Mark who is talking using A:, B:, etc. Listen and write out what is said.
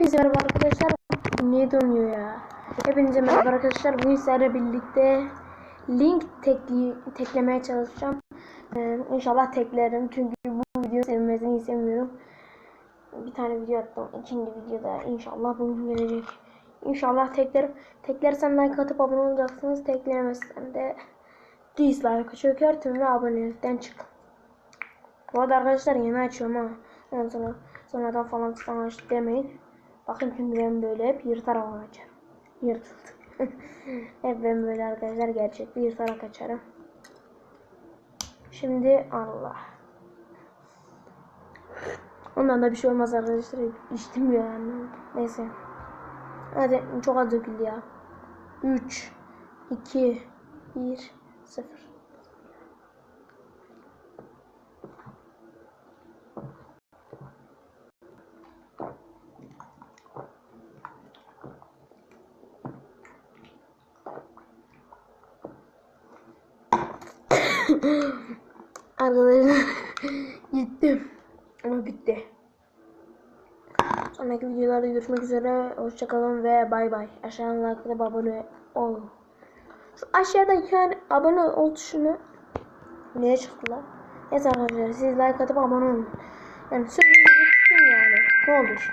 A: Hepinize merhaba arkadaşlar. Niye dönüyor ya? Hepinize merhaba arkadaşlar. Bugün sizlerle birlikte link tekli, teklemeye çalışacağım. Ee, inşallah teklerim çünkü bu video sevilmesini istemiyorum. Bir tane video attım. İkinci videoda inşallah bugün gelecek. İnşallah teklerim. Teklersem like atıp abone olacaksınız. Tekleyemezsem de dislike çökertin ve abonelikten çıkın. Bu arada arkadaşlar yeni açıyorum ha. Ondan sonra sonradan falan aç demeyin. Bakın çünkü ben böyle hep yırtarak açarım. Yırtıldı. hep ben böyle arkadaşlar gerçekte yırtarak açarım. Şimdi Allah. Ondan da bir şey olmaz arkadaşlar. İçtim ya yani. Neyse. Hadi çok az döküldü ya. 3 2 1 0 Arkadaşlar gittim ama bitti. Sonraki videolarda görüşmek üzere. Hoşçakalın ve bay bay. Aşağıdan like'la abone olun. Şu aşağıda yani abone ol tuşunu Neye çıktı lan? Neyse arkadaşlar siz like atıp abone olun. Yani tutun yani. Ne olur.